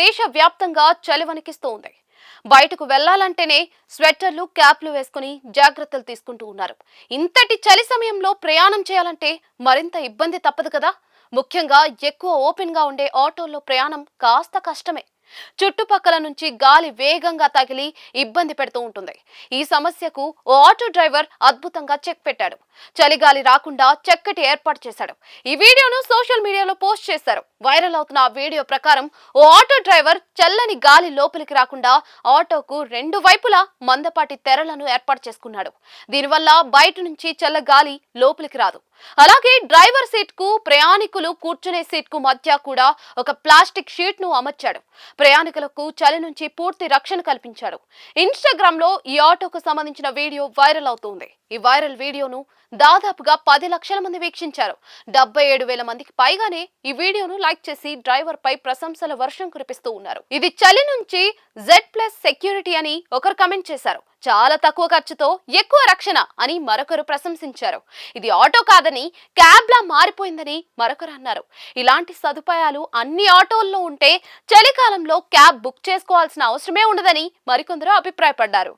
దేశవ్యాప్తంగా చలివణికిస్తూ ఉంది బయటకు వెళ్ళాలంటేనే స్వెట్టర్లు క్యాప్లు వేసుకుని జాగ్రత్తలు తీసుకుంటూ ఉన్నారు. ఇంతటి చలి సమయంలో ప్రయాణం చేయాలంటే మరింత ఇబ్బంది తప్పదు కదా? ముఖ్యంగా ఎక్కువ ఓపెన్గా ఉండే ఆటోల్లో ప్రయాణం కాస్త కష్టమే. చుట్టుపక్కల నుంచి గాలి వేగంగా తగిలి ఇబ్బంది పెడుతూ ఉంటుంది. ఈ సమస్యకు ఓ ఆటో డ్రైవర్ అద్భుతంగా చెక్ పెట్టాడు. చలిగాలి రాకుండా చక్కటి ఏర్పాటు చేశాడు. ఈ వీడియోను సోషల్ మీడియాలో పోస్ట్ చేశారు. వైరల్ అవుతున్న ఆ వీడియో ప్రకారం ఓ ఆటో డ్రైవర్ చల్లని గాలి లోపలికి రాకుండా ఆటోకు రెండు వైపులా మందపాటి తెరలను ఏర్పాటు చేసుకున్నాడు. దీనివల్ల బయట నుంచి చల్ల గాలి లోపలికి రాదు. అలాగే డ్రైవర్ సీట్కు ప్రయాణికులు కూర్చునే సీట్కు మధ్య కూడా ఒక ప్లాస్టిక్ షీట్ను అమర్చాడు. ప్రయాణికులకు చలి నుంచి పూర్తి రక్షణ కల్పించాడు. ఇన్స్టాగ్రామ్లో ఈ ఆటోకు సంబంధించిన వీడియో వైరల్ అవుతుంది. ఈ వైరల్ వీడియోను దాదాపుగా పది లక్షల మంది వీక్షించారు. డెబ్బై ఏడు వేల మందికి పైగానే ఈ వీడియోను లైక్ చేసి డ్రైవర్ పై ప్రశంసల వర్షం కురిపిస్తూ ఉన్నారు. ఇది చలి నుంచి జెడ్ ప్లస్ సెక్యూరిటీ అని ఒకరు కమెంట్ చేశారు. చాలా తక్కువ ఖర్చుతో ఎక్కువ రక్షణ అని మరొకరు ప్రశంసించారు. ఇది ఆటో కాదని క్యాబ్లా మారిపోయిందని మరొకరు అన్నారు. ఇలాంటి సదుపాయాలు అన్ని ఆటోల్లో ఉంటే చలికాలంలో క్యాబ్ బుక్ చేసుకోవాల్సిన అవసరమే ఉండదని మరికొందరు అభిప్రాయపడ్డారు.